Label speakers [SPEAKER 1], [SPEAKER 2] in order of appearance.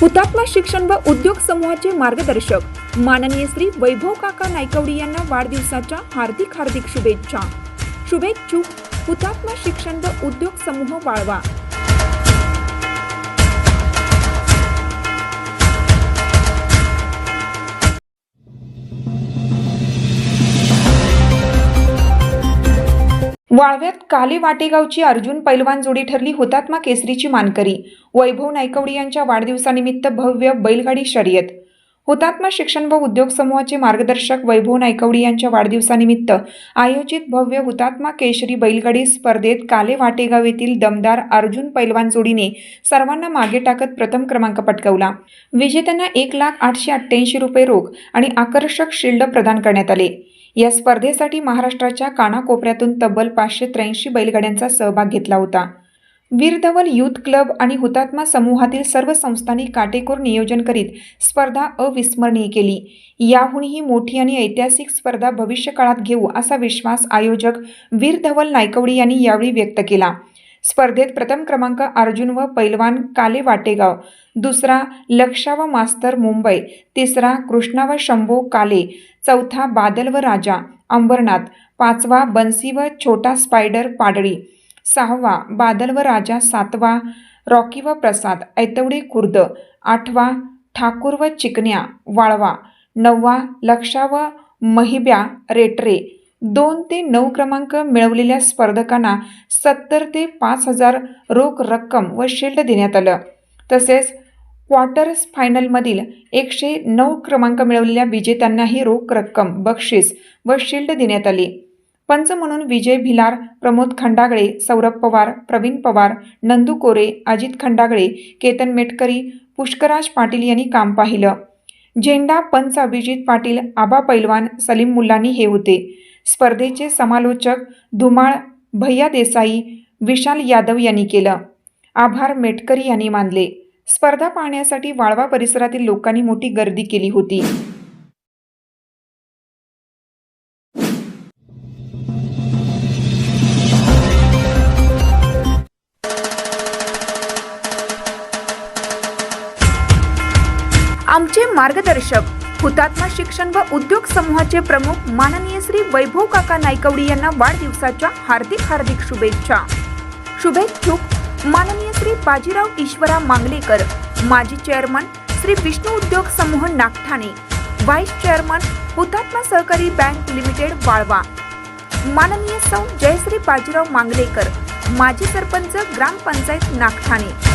[SPEAKER 1] हुतात्मा शिक्षण व उद्योग समूहाचे मार्गदर्शक. माननीय श्री वैभव काका नायकवडी यांना वाढदिवसाच्या हार्दिक हार्दिक शुभेच्छा. शुभेच्छुक हुतात्मा शिक्षण व उद्योग समूह वाळवा. वाळव्यात काले वाटेगावची अर्जुन पैलवान जोडी ठरली हुतात्मा केसरीची मानकरी. वैभव नायकवडी यांच्या वाढदिवसानिमित्त भव्य बैलगाडी शर्यत. हुतात्मा शिक्षण व उद्योग समूहाचे मार्गदर्शक वैभव नायकवडी यांच्या वाढदिवसानिमित्त आयोजित भव्य हुतात्मा केशरी बैलगाडी स्पर्धेत काले वाटेगाव येथील दमदार अर्जुन पैलवान जोडीने सर्वांना मागे टाकत प्रथम क्रमांक पटकावला. विजेत्यांना एक लाख आठशे अठ्ठ्याऐंशी रुपये रोख आणि आकर्षक शिल्ड प्रदान करण्यात आले. या स्पर्धेसाठी महाराष्ट्राच्या कानाकोपऱ्यातून तब्बल पाचशे त्र्याऐंशी बैलगाड्यांचा सहभाग घेतला होता. वीरधवल युथ क्लब आणि हुतात्मा समूहातील सर्व संस्थांनी काटेकोर नियोजन करीत स्पर्धा अविस्मरणीय केली. याहूनही मोठी आणि ऐतिहासिक स्पर्धा भविष्यकाळात घेऊ असा विश्वास आयोजक वीरधवल नायकवडी यांनी यावेळी व्यक्त केला. स्पर्धेत प्रथम क्रमांक अर्जुन व पैलवान काले वाटेगाव. दुसरा लक्षा व मास्तर मुंबई. तिसरा कृष्णा व शंभो काले. चौथा बादल व राजा अंबरनाथ. पाचवा बन्सी व छोटा स्पायडर पाडळी. सहावा बादल व राजा. सातवा रॉकी व प्रसाद ऐतवडी खुर्द. आठवा ठाकूर व चिकन्या वाळवा. नववा लक्षा व महिब्या रेटरे. दोन ते नऊ क्रमांक मिळवलेल्या स्पर्धकांना सत्तर ते पाच हजार रोख रक्कम व शिल्ड देण्यात आलं. तसेच क्वार्टर्स फायनलमधील एकशे नऊ क्रमांक मिळवलेल्या विजेत्यांनाही रोख रक्कम बक्षीस व शिल्ड देण्यात आली. पंच म्हणून विजय भिलार प्रमोद खंडागळे सौरभ पवार प्रवीण पवार नंदू कोरे अजित खंडागळे केतन मेटकरी पुष्कराज पाटील यांनी काम पाहिलं. झेंडा पंच अभिजित पाटील आबा पैलवान सलीम मुल्लानी हे होते. स्पर्धेचे समालोचक धुमाळ भैया देसाई विशाल यादव यांनी केलं. आभार मेटकरी यांनी मानले. स्पर्धा पाहण्यासाठी वाळवा परिसरातील लोकांनी मोठी गर्दी केली होती. आमचे मार्गदर्शक हुतात्मा शिक्षण व उद्योग समूहाचे प्रमुख माननीय श्री वैभव काका नायकवडी यांना वाढदिवसाच्या हार्दिक हार्दिक शुभेच्छा. शुभेच्छुक माननीय श्री बाजीराव ईश्वरा मांगलेकर माजी चेअरमन श्री विष्णू उद्योग समूह नागठाणे व्हाईस चेअरमन हुतात्मा सहकारी बँक लिमिटेड वाळवा. माननीय सौ जयश्री बाजीराव मांगलेकर माजी सरपंच ग्रामपंचायत नागठाणे.